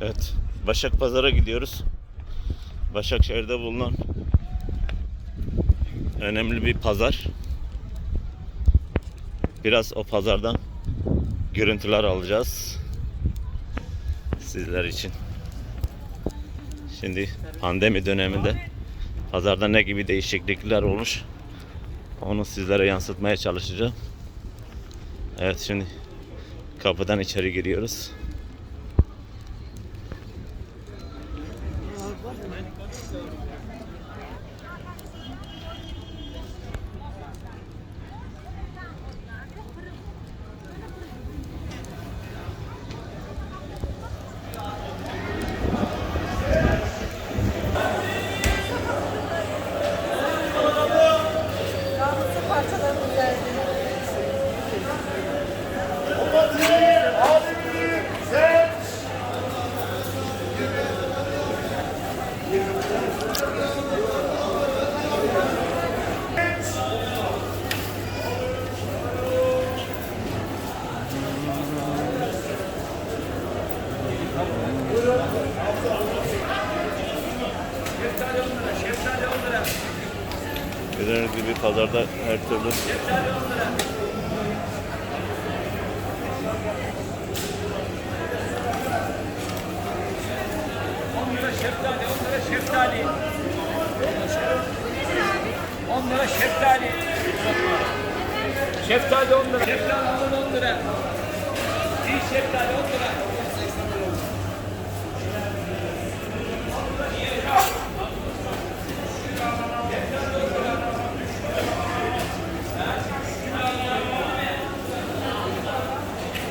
Evet. Başak Pazar'a gidiyoruz. Başakşehir'de bulunan önemli bir pazar. Biraz o pazardan görüntüler alacağız. Sizler için. Şimdi pandemi döneminde pazarda ne gibi değişiklikler olmuş onu sizlere yansıtmaya çalışacağım. Evet şimdi kapıdan içeri giriyoruz. Yalnızca parçaları Gördüğünüz gibi pazarda her türlü Onlara şeftali, onlara şeftali. Onlara şeftali. Şeftali on lira. Şeftali on lira. İyi şeftali on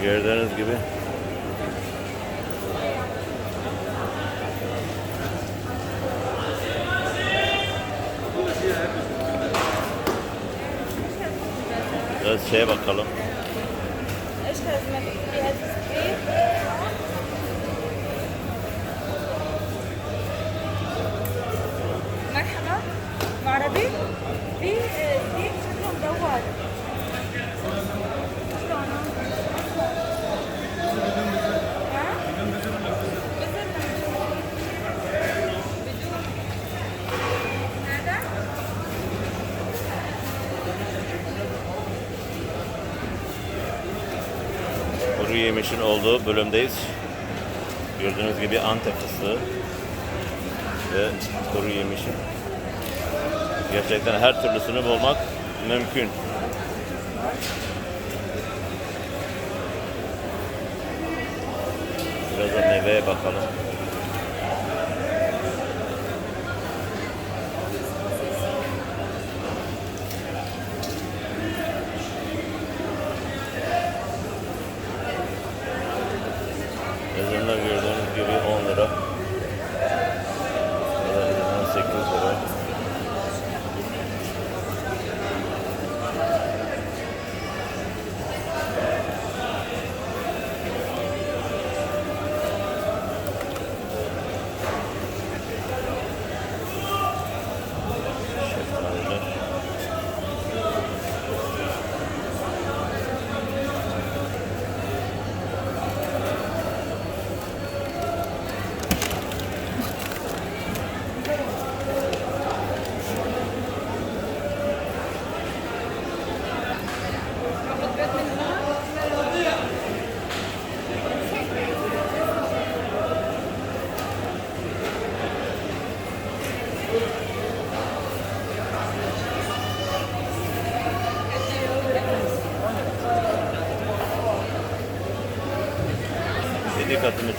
gördüğünüz gibi Biraz şeye bakalım. Bölümdeyiz. Gördüğünüz gibi Antep fıstığı ve kuru yemişin. Gerçekten her türlüsünü bulmak mümkün. Biraz da meyveye bakalım.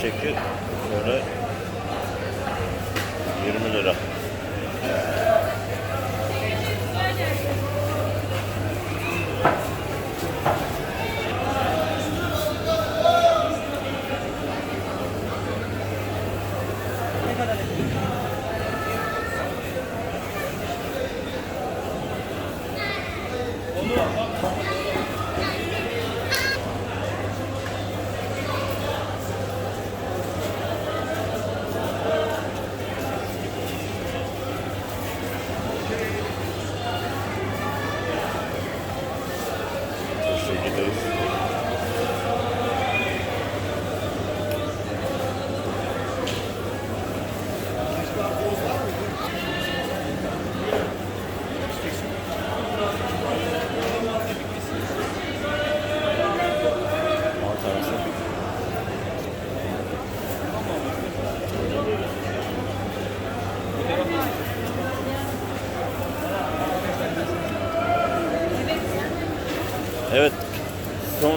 Teşekkür ederim.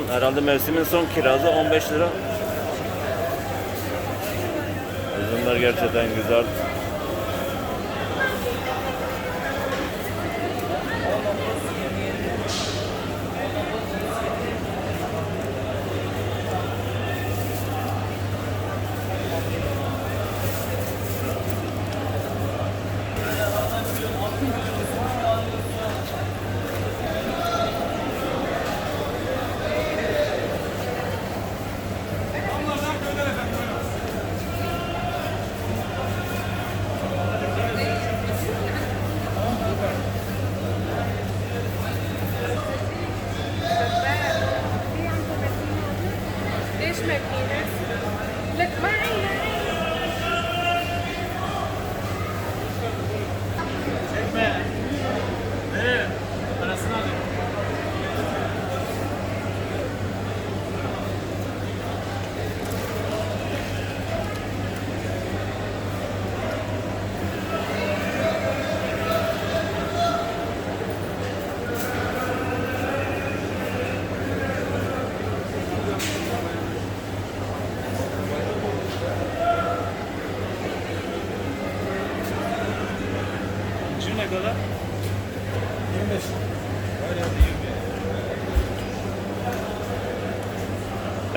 Herhalde mevsimin son kirazı 15 lira. Üzümler gerçekten güzel.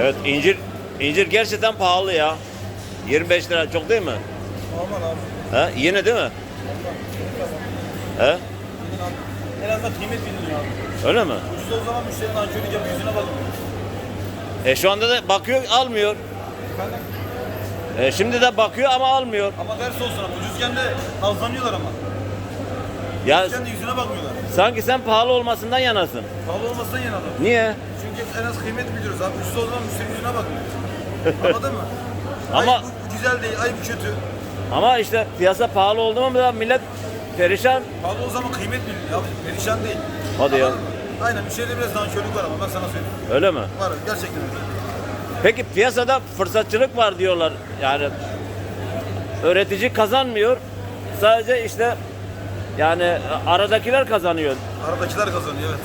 Evet incir incir gerçekten pahalı ya. 25 lira çok değil mi? Normal abi. He? Yine değil mi? He? En azından kıymet biliniyor abi. Öyle mi? Ucuz o zaman müşterinin nankörlük yapıyor, yüzüne bakmıyor. E şu anda da bakıyor almıyor. Efendim? E şimdi de bakıyor ama almıyor. Ama ders olsun ama ucuzken de nazlanıyorlar ama. Ya Ucuzken de yüzüne bakmıyorlar. sanki sen pahalı olmasından yanasın. Pahalı olmasından yanalım. Niye? Çünkü en az kıymet biliyoruz abi. Ucuz o zaman müşterinin yüzüne bakmıyor. Anladın mı? Ama- Ay bu, güzel değil, ay bu kötü. Ama işte piyasa pahalı oldu mu da millet perişan. Pahalı o zaman kıymet biliniyor abi. Perişan değil. Hadi ya. Anladın mı? Aynen müşteride biraz nankörlük var ama ben sana söyleyeyim. Öyle mi? Var gerçekten öyle. Peki piyasada fırsatçılık var diyorlar. Yani öğretici kazanmıyor. Sadece işte yani aradakiler kazanıyor. Aradakiler kazanıyor evet.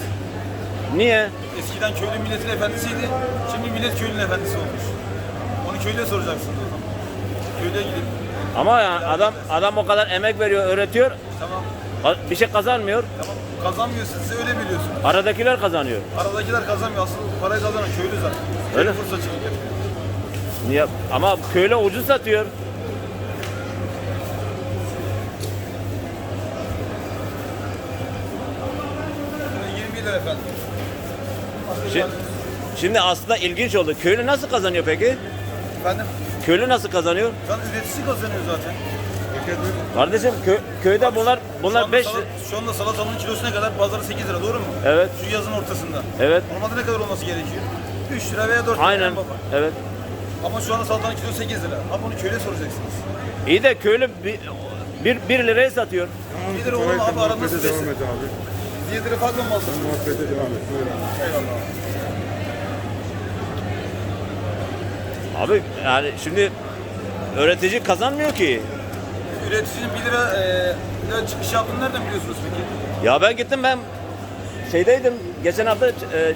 Niye? Eskiden köylü milletin efendisiydi. Şimdi millet köylünün efendisi olmuş. Onu köylüye soracaksın. Köylüye gidip Ama yani adam adam o kadar emek veriyor, öğretiyor. tamam Bir şey kazanmıyor. tamam kazanmıyorsun siz öyle biliyorsun. Aradakiler kazanıyor. Aradakiler kazanmıyor. Asıl parayı kazanan köylü zaten. Öyle. Köylü fırsatçılık yapıyor. Niye? Ama köyle ucuz satıyor. 20 lira efendim. Şimdi, şimdi aslında ilginç oldu. Köylü nasıl kazanıyor peki? Efendim Köylü nasıl kazanıyor? şu an üreticisi kazanıyor zaten. Kardeşim kö, köyde bunlar bunlar anda 5 sala- Şu anda salatalığın kilosuna kadar pazarı 8 lira doğru mu? Evet. Şu yazın ortasında. Evet. Normalde ne kadar olması gerekiyor? 3 lira veya 4 lira. Aynen. en baba. Evet. Ama şu anda salatanın kilosu 8 lira. Ama bunu köylüye soracaksınız. İyi de köylü bir, bir, bir liraya satıyor. 1 lira olur abi aranızda Muhabbete devam size. et abi. 7 lira farklı mı alsın? Muhabbete devam et. Eyvallah. Abi yani şimdi öğretici kazanmıyor ki. Üreticinin 1 lira, e, lira çıkış yaptığını nereden biliyorsunuz peki? Ya ben gittim ben şeydeydim. Geçen hafta e,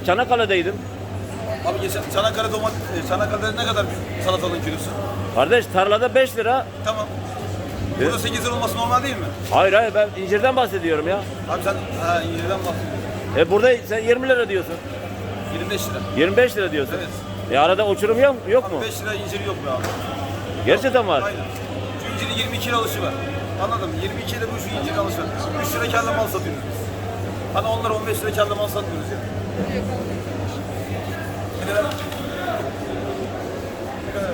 Çanakkale'deydim. Abi geçen Çanakkale domates, Çanakkale'de ne kadar bir salatalığın kilosu? Kardeş tarlada 5 lira. Tamam. Burada 8 lira olması normal değil mi? Hayır hayır ben incirden bahsediyorum ya. Abi sen ha, incirden bahsediyorsun. E burada sen 20 lira diyorsun. 25 lira. 25 lira diyorsun. Evet. E arada uçurum yok, yok mu? Abi 5 lira incir yok be abi. Gerçekten var. Aynen. Şu incirin 22 lira alışı var. Anladım. 22 lira bu şu incir alışı var. 3 lira kârla mal satıyoruz biz. Hani onlar 15 lira kârla mal satmıyoruz ya. Bir lira. Ne kadar?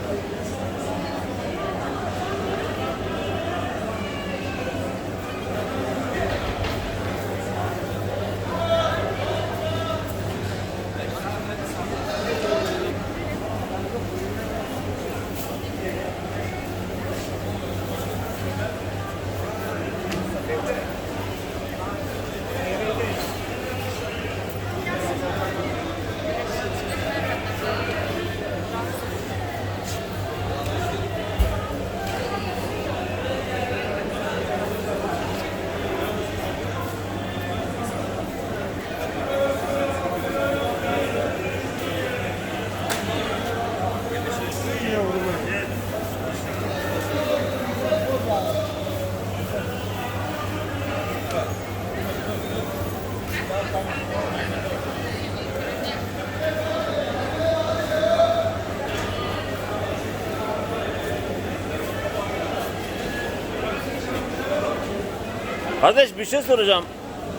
Kardeş bir şey soracağım.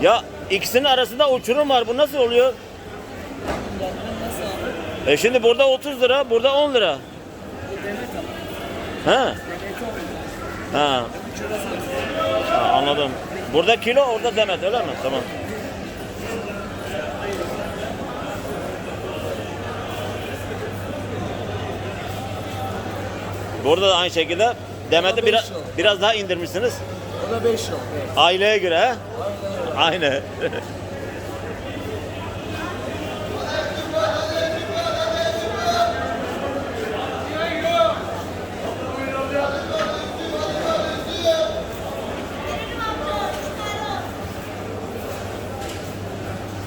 Ya ikisinin arasında uçurum var. Bu nasıl oluyor? E şimdi burada 30 lira, burada 10 lira. Ha. Ha. ha. Anladım. Burada kilo, orada demet öyle mi? Tamam. Burada da aynı şekilde demeti biraz biraz daha indirmişsiniz. O da 5 yok. Aileye göre he? Aynı.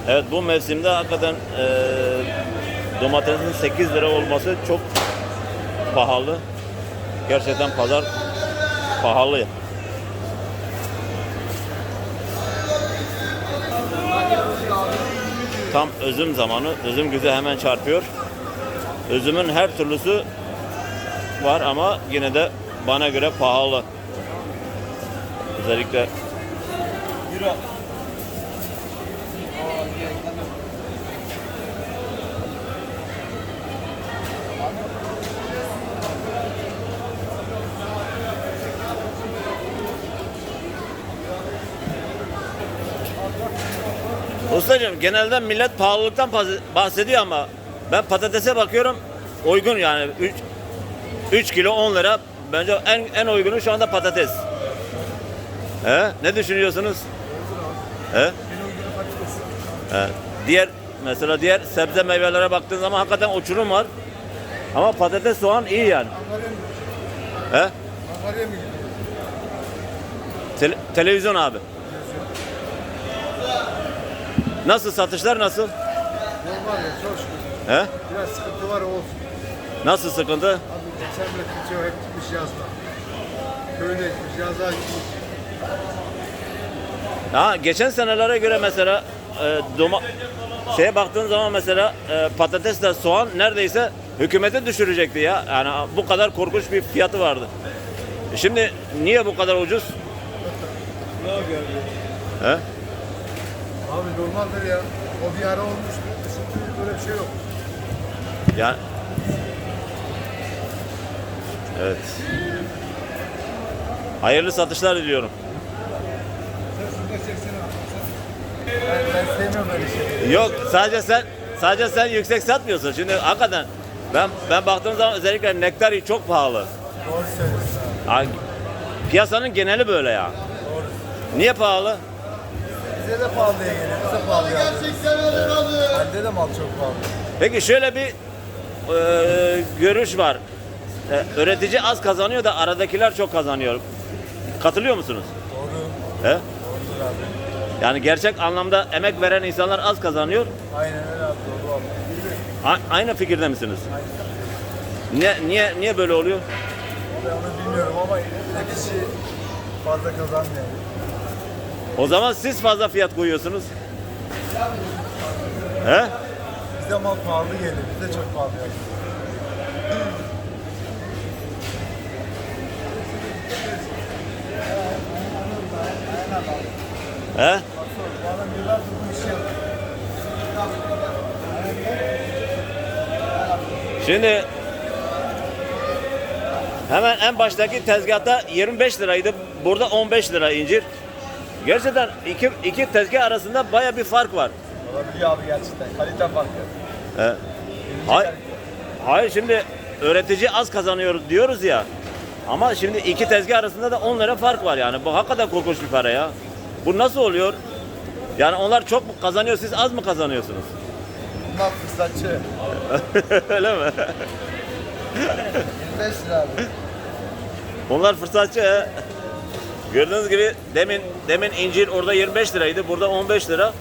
Evet bu mevsimde hakikaten eee domatesin 8 lira olması çok pahalı. Gerçekten pazar pahalı. Tam özüm zamanı. Özüm güzel hemen çarpıyor. Özümün her türlüsü var ama yine de bana göre pahalı. Özellikle Ustacığım genelde millet pahalılıktan bahs- bahsediyor ama ben patatese bakıyorum uygun yani 3 3 kilo 10 lira bence en en uygunu şu anda patates. He? Ne düşünüyorsunuz? He? He. Diğer mesela diğer sebze meyvelere baktığın zaman hakikaten uçurum var. Ama patates soğan iyi yani. He? Tele- televizyon abi. Nasıl satışlar nasıl? Normal ya çok şükür. He? Biraz sıkıntı var olsun. Nasıl sıkıntı? Abi geçen bile kimse hep gitmiş yazda. Köyüne gitmiş yazlığa gitmiş. Ha geçen senelere göre mesela e, doma şeye baktığın zaman mesela e, patatesle soğan neredeyse hükümete düşürecekti ya. Yani bu kadar korkunç bir fiyatı vardı. Şimdi niye bu kadar ucuz? Ne yapıyor He? Abi normaldir ya. O bir ara olmuştu. Şimdi böyle bir şey yok. Yani Evet. Hayırlı satışlar diliyorum. Ben, ben sevmiyorum öyle şeyleri. Yok sadece sen sadece sen yüksek satmıyorsun. Şimdi hakikaten ben ben baktığım zaman özellikle nektari çok pahalı. Doğru söylüyorsun abi. Piyasanın geneli böyle ya. Niye pahalı? Bize de pahalıya geliyor. Bize pahalı yani. Gerçekten Bende de mal çok pahalı. Peki şöyle bir e, görüş var. E, üretici az kazanıyor da aradakiler çok kazanıyor. Katılıyor musunuz? Doğru. He? Doğrudur abi. Yani gerçek anlamda emek veren insanlar az kazanıyor. Aynen öyle abi. Doğru abi. A- aynı fikirde misiniz? Niye niye niye böyle oluyor? Ben onu bilmiyorum ama ne kişi fazla kazanmıyor. O zaman siz fazla fiyat koyuyorsunuz. He? Bize mal pahalı geliyor. Bize çok pahalı yani. He? Şimdi hemen en baştaki tezgahta 25 liraydı. Burada 15 lira incir. Gerçekten iki, iki tezgah arasında baya bir fark var. Olabiliyor abi gerçekten. Kalite farkı. He. Hayır, hayır şimdi öğretici az kazanıyor diyoruz ya. Ama şimdi iki tezgah arasında da 10 lira fark var yani. Bu hakikaten korkunç bir para ya. Bu nasıl oluyor? Yani onlar çok mu kazanıyor, siz az mı kazanıyorsunuz? Bunlar fırsatçı. Öyle mi? 25 lira abi. Onlar fırsatçı. he. Gördüğünüz gibi demin demin incir orada 25 liraydı, burada 15 lira.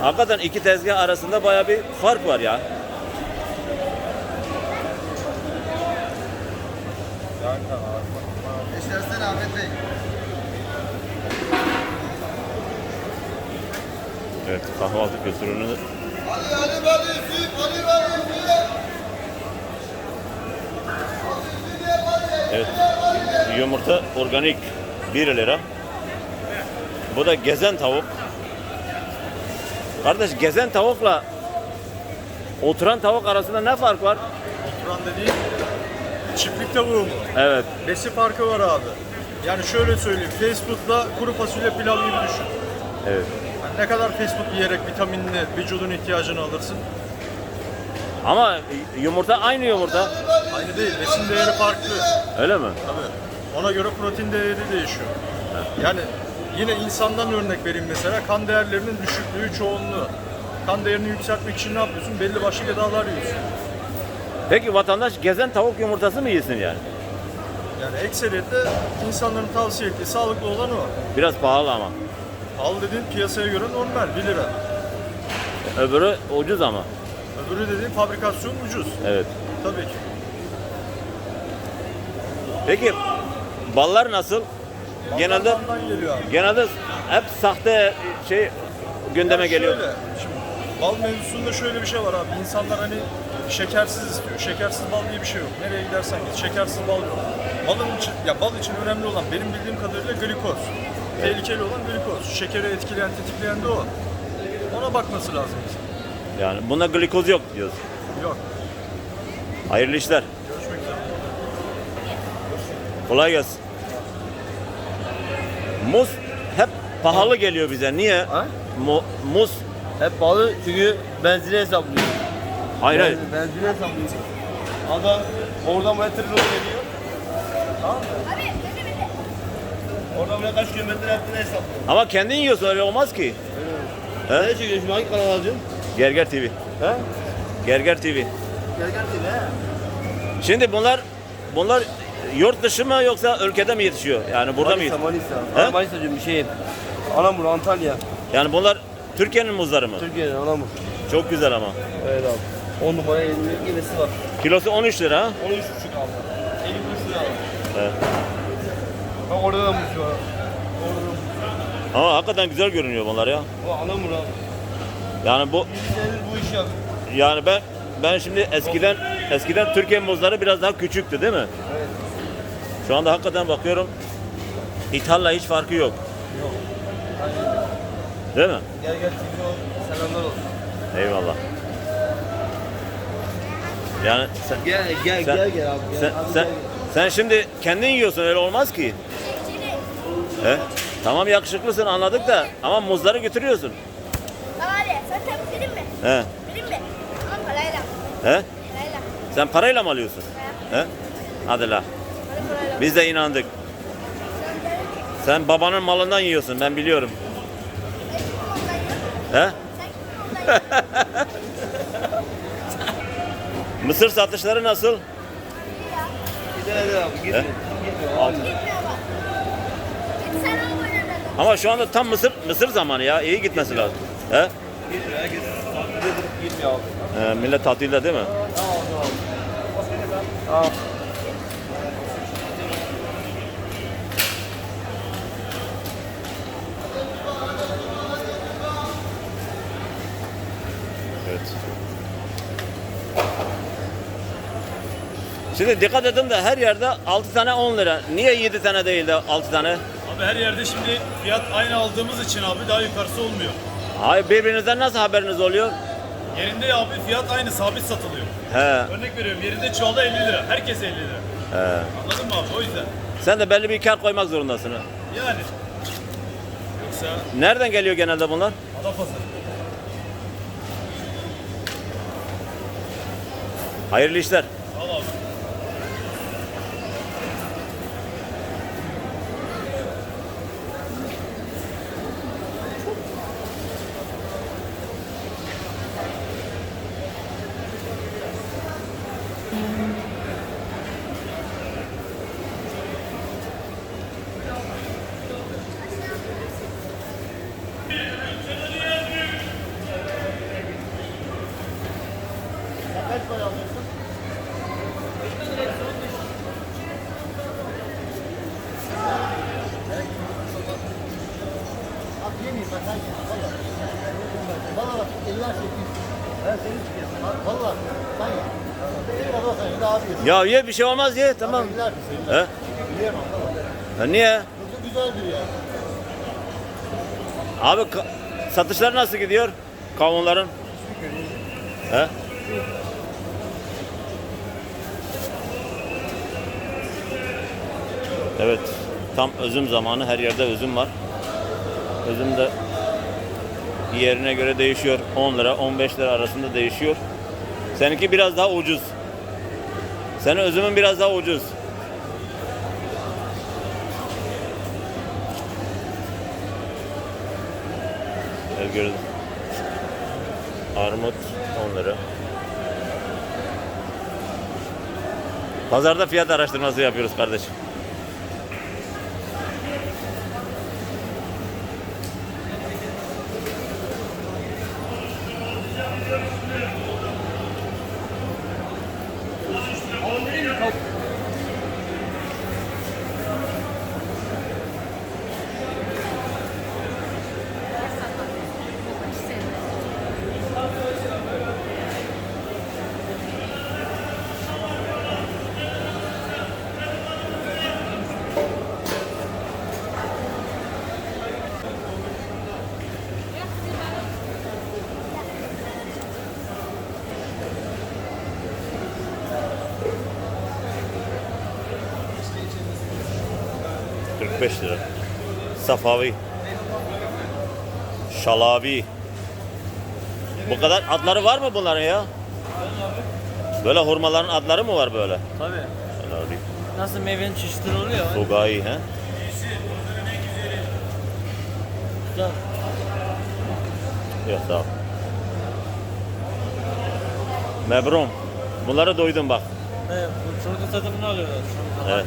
Hakikaten iki tezgah arasında baya bir fark var ya. Eşlersene Ahmet Bey. Evet, kahvaltı kültürünü Hadi hadi hadi süt hadi hadi Evet. Yumurta organik 1 lira. Bu da gezen tavuk. Kardeş gezen tavukla oturan tavuk arasında ne fark var? Oturan dediğin çiftlik tavuğu mu? Evet. Besi farkı var abi. Yani şöyle söyleyeyim. Fast food'la kuru fasulye pilav gibi düşün. Evet. Yani ne kadar fast food yiyerek vitaminli vücudun ihtiyacını alırsın. Ama yumurta aynı yumurta. Aynı değil. Besin değeri farklı. Öyle mi? Tabii. Ona göre protein değeri değişiyor. Yani yine insandan örnek vereyim mesela kan değerlerinin düşüklüğü, çoğunluğu. Kan değerini yükseltmek için ne yapıyorsun? Belli başlı gıdalar yiyorsun. Peki vatandaş gezen tavuk yumurtası mı yesin yani? Yani ekseriyette insanların tavsiye ettiği sağlıklı olan o. Biraz pahalı ama. Al dediğin piyasaya göre normal 1 lira. Öbürü ucuz ama. Öbürü dediğin fabrikasyon ucuz. Evet. Tabii ki. Peki ballar nasıl? Genelde Ballardan geliyor abi. genelde hep sahte şey gündeme Ya geliyor. Şöyle, şimdi bal mevzusunda şöyle bir şey var abi. İnsanlar hani şekersiz istiyor. Şekersiz bal diye bir şey yok. Nereye gidersen git şekersiz bal yok. Balın için, ya bal için önemli olan benim bildiğim kadarıyla glikoz. Tehlikeli olan glikoz. Şekeri etkileyen, tetikleyen de o. Ona bakması lazım. insan. Yani bunda glikoz yok diyoruz. Yok. Hayırlı işler. Görüşmek üzere. Kolay gelsin. Muz hep pahalı geliyor bize. Niye? Ha? Mu- muz. Hep pahalı çünkü benzine hesaplıyor. Hayır hayır. Ben- Benzine hesaplıyor. Adam oradan buraya tır yolu geliyor. Tamam mı? Oradan buraya kaç kilometre yaptığını hesaplıyor. Ama kendin yiyorsun öyle olmaz ki. He? Ne çekiyorsun şimdi hangi kanal alacaksın? Gerger TV. He? Gerger TV. Gel gel he. Şimdi bunlar bunlar yurt dışı mı yoksa ülkede mi yetişiyor? Yani burada mı Manisa, yetişiyor? Manisa. He? Manisa diyorum bir şeyin. Anamur, Antalya. Yani bunlar Türkiye'nin muzları mı? Türkiye'nin Anamur. Çok güzel ama. Evet abi. 10 numara yemesi var. Kilosu 13 lira ha? 13,5 abi. 50 lira abi. Evet. Bak orada da muz var. Orada da muz. Ama hakikaten güzel görünüyor bunlar ya. O Anamur abi. Yani bu senedir bu işi yapıyor. yani ben ben şimdi eskiden eskiden Türkiye muzları biraz daha küçüktü değil mi? Evet. Şu anda hakikaten bakıyorum İthal'la hiç farkı yok. Değil mi? Gel gel TV selamlar olsun. Eyvallah. Yani sen, Gel gel Sen- gel gel abi. Gel. sen, Abi sen, gel. sen şimdi kendin yiyorsun öyle olmaz ki. He? Tamam yakışıklısın anladık da ama muzları götürüyorsun. Hadi sen tabii bilim mi? He? Bilim mi? Ama parayla. He? Parayla. Sen parayla mı alıyorsun? He? Hadi la. Biz de inandık. Sen babanın malından yiyorsun ben biliyorum. He? Mısır satışları nasıl? He? Ama şu anda tam mısır mısır zamanı ya. İyi gitmesi lazım. He? He, millet tatilde değil mi? Evet. Şimdi dikkat edin de her yerde 6 tane 10 lira. Niye 7 tane değil de 6 tane? Abi her yerde şimdi fiyat aynı aldığımız için abi daha yukarısı olmuyor. Hayır birbirinizden nasıl haberiniz oluyor? Yerinde abi fiyat aynı sabit satılıyor. He, Örnek veriyorum yerinde çuvalda 50 lira. Herkes 50 lira. he. Anladın mı abi? O yüzden. Sen de belli bir kar koymak zorundasın. ha. Yani. Yoksa Nereden geliyor genelde bunlar? Adapazarı. Hayırlı işler. Al abi. Ya ye bir şey olmaz ye tamam. He? Ha, niye? Abi ka- satışlar nasıl gidiyor? Kavunların? He? Evet. Tam özüm zamanı. Her yerde özüm var. Özüm de yerine göre değişiyor. 10 lira, 15 lira arasında değişiyor. Seninki biraz daha ucuz. Senin özümün biraz daha ucuz. Evet gördüm. Armut 10 lira. Pazarda fiyat araştırması yapıyoruz kardeşim. ...45 lira. Safavi. Şalavi. Bu kadar adları var mı bunların ya? Böyle hurmaların adları mı var böyle? Tabii. Nasıl meyvenin çeşitleri oluyor? Sugai he? Güzel. Yok sağ ol. Mebrum. Bunları duydum bak. Evet, bu çorba tadımını alıyorlar. Evet.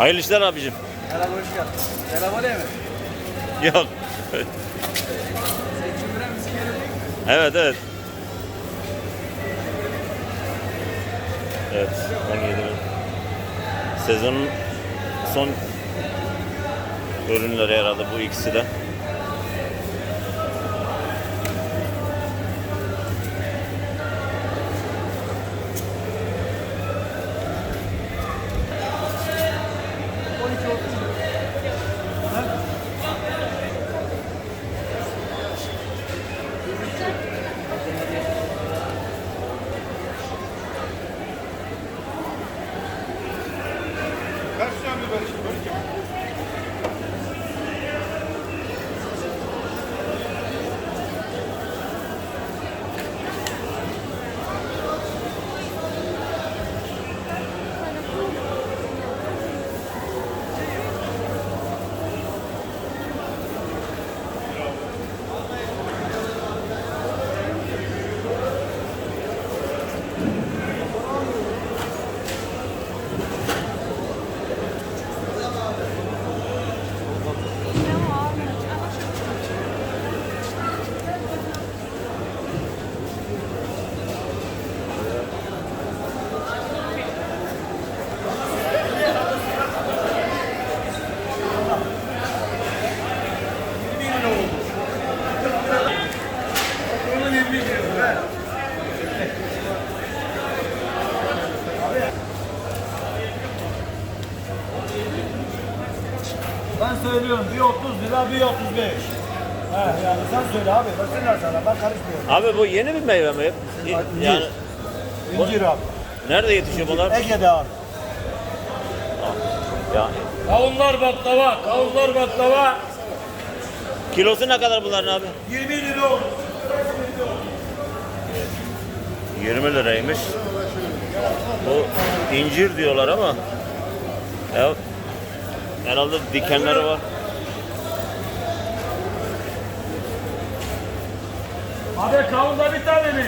Hayırlı işler abicim. Merhaba, hoş geldin. Merhaba değil mi? Yok. evet evet. Evet 17 bin. Sezonun son ürünleri herhalde bu ikisi de. Bir 35. He yani sen söyle abi. Versinler sana ben karışmıyorum. Abi bu yeni bir meyve mi? Yani İncir abi. nerede yetişiyor bunlar? Ege'de abi. Ya Kavunlar baklava, kavunlar baklava. kilosu ne kadar bunların abi? 20 lira olur. 20 liraymış. Bu incir diyorlar ama ya, herhalde dikenleri var. Abi kavunda bir tane mi?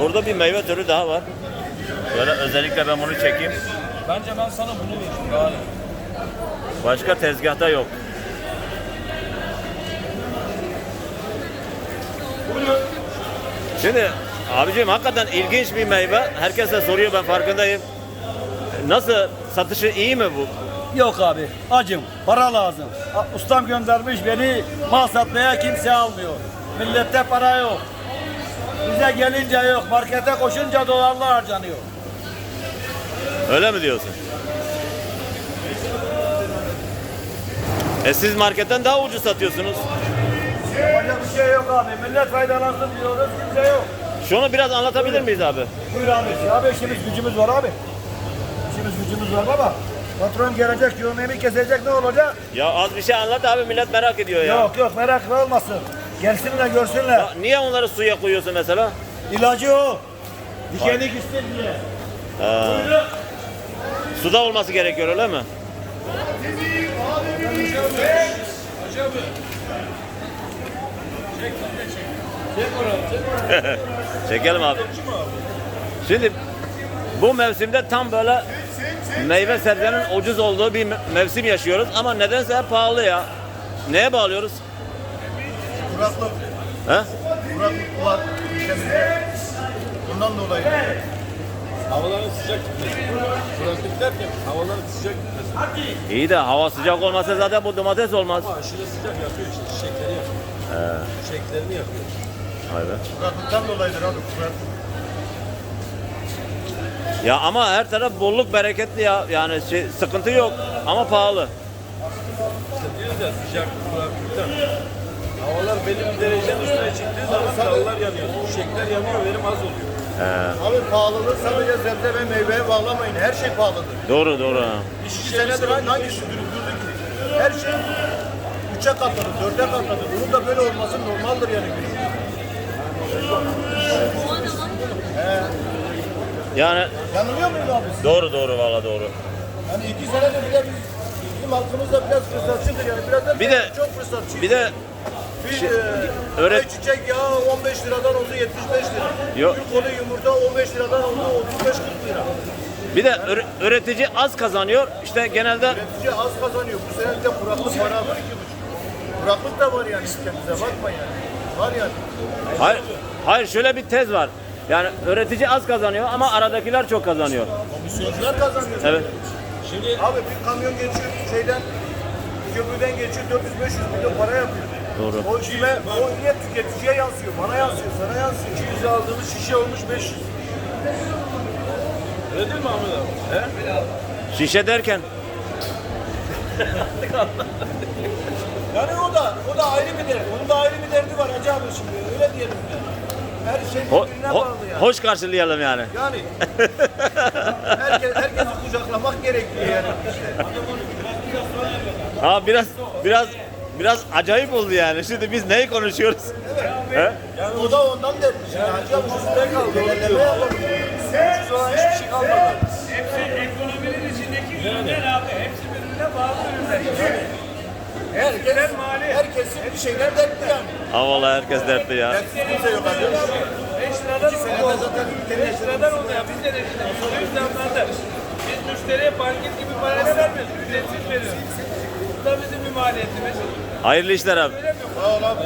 Burada bir meyve türü daha var. Böyle özellikle ben bunu çekeyim. Bence ben sana bunu vereyim bari. Başka tezgahta yok. Şimdi abicim hakikaten ilginç bir meyve. Herkes de soruyor ben farkındayım. Nasıl satışı iyi mi bu? Yok abi. Acım. Para lazım. Ustam göndermiş beni mal satmaya kimse almıyor. Millette para yok. Bize gelince yok. Markete koşunca dolarlar harcanıyor. Öyle mi diyorsun? E siz marketten daha ucuz satıyorsunuz. Yapacak bir şey yok abi. Millet faydalansın diyoruz. Kimse yok. Şunu biraz anlatabilir miyiz abi? Buyur abi. Abi işimiz gücümüz var abi. İşimiz gücümüz var baba. Patron gelecek, yemeğimi kesecek ne olacak? Ya az bir şey anlat abi millet merak ediyor ya. Yok yok meraklı olmasın. Gelsinler görsünler. Ya Niye onları suya koyuyorsun mesela? İlacı o. Dikeni gitsin diye. Suda olması gerekiyor öyle mi? Çekelim abi. Şimdi bu mevsimde tam böyle meyve sebzenin ucuz olduğu bir me- mevsim yaşıyoruz ama nedense hep pahalı ya. Neye bağlıyoruz? Kuraklık, He? kuraklık var ülkemizde. Bundan dolayı. Havaların sıcak gitmesi. Kuraklık derken havaların sıcak gitmesi. İyi de hava sıcak olmasa zaten bu domates olmaz. Ama aşırı sıcak yapıyor işte. Çiçekleri yapıyor. Çiçeklerini yapıyor. Vay be. Kuraklıktan dolayıdır abi. Kuraklık. Ya ama her taraf bolluk bereketli ya. Yani şey, sıkıntı yok ama pahalı. İşte diyoruz ya sıcak kuraklıktan. Havalar belli bir derecenin üstüne çıktığı zaman dallar yanıyor. Çiçekler yanıyor, verim az oluyor. Abi pahalılığı sadece sebze ve meyveye bağlamayın. Her şey pahalıdır. Doğru doğru. ha. İki senedir hangi hangisi dürüldürdü ki? Her şey üçe katladı, dörde katladı. Bunun da böyle olması normaldir yani. Yani Yanılıyor muyum abi? doğru doğru valla doğru. Yani iki senedir bile biz, bizim halkımız da biraz fırsatçıdır yani. Biraz da Bir de- çok fırsatçı. Bir de bir şey- e, öğret- ayçiçek yağı 15 liradan oldu 75 lira. Yok. Bir konu yumurta 15 liradan oldu 35-40 lira. bir de üre- üretici az kazanıyor. İşte genelde Üretici az kazanıyor. Bu sene de kuraklık var abi. Kuraklık da var yani ülkemizde. Bakma yani. Var yani. hayır, hayır şöyle bir tez var. Yani üretici az kazanıyor ama aradakiler çok kazanıyor. Komisyoncular kazanıyor. Evet. Şimdi abi bir kamyon geçiyor şeyden köprüden geçiyor 400-500 milyon para yapıyor. Doğru. O kime, o niye tüketiciye yansıyor, bana yansıyor, sana yansıyor. 200 aldığımız şişe olmuş 500. Öyle değil mi Ahmet abi? He? Şişe derken Yani o da, o da ayrı bir derdi. Onun da ayrı bir derdi var Hacı abi şimdi. Öyle diyelim yani. Her şey ho- birbirine ho- bağlı yani. hoş karşılayalım yani. Yani herkes, herkesi kucaklamak gerekiyor yani. işte. Ha biraz biraz biraz acayip oldu yani. Şimdi biz neyi konuşuyoruz? He? Yani o da ondan derdi. Şimdi Hacı abi üstüne kaldı. Genelleme yapalım. Ucuz olan hiçbir şey kalmadı. Hepsi ekonominin içindeki ürünler abi. Hepsi birbirine bağlı ürünler. Herkes, herkesin bir şeyler dertli yani. Ha vallahi herkes dertli ya. Dertsiz kimse yok abi. 5 liradan oldu. zaten ülkenin 5 liradan oldu ya. Biz de ne soruyoruz zamlarda. Biz müşteriye market gibi parayla vermiyoruz. Ücretsiz veriyoruz. Bu da bizim bir maliyetimiz. Hayırlı işler abi. Sağ ol abi.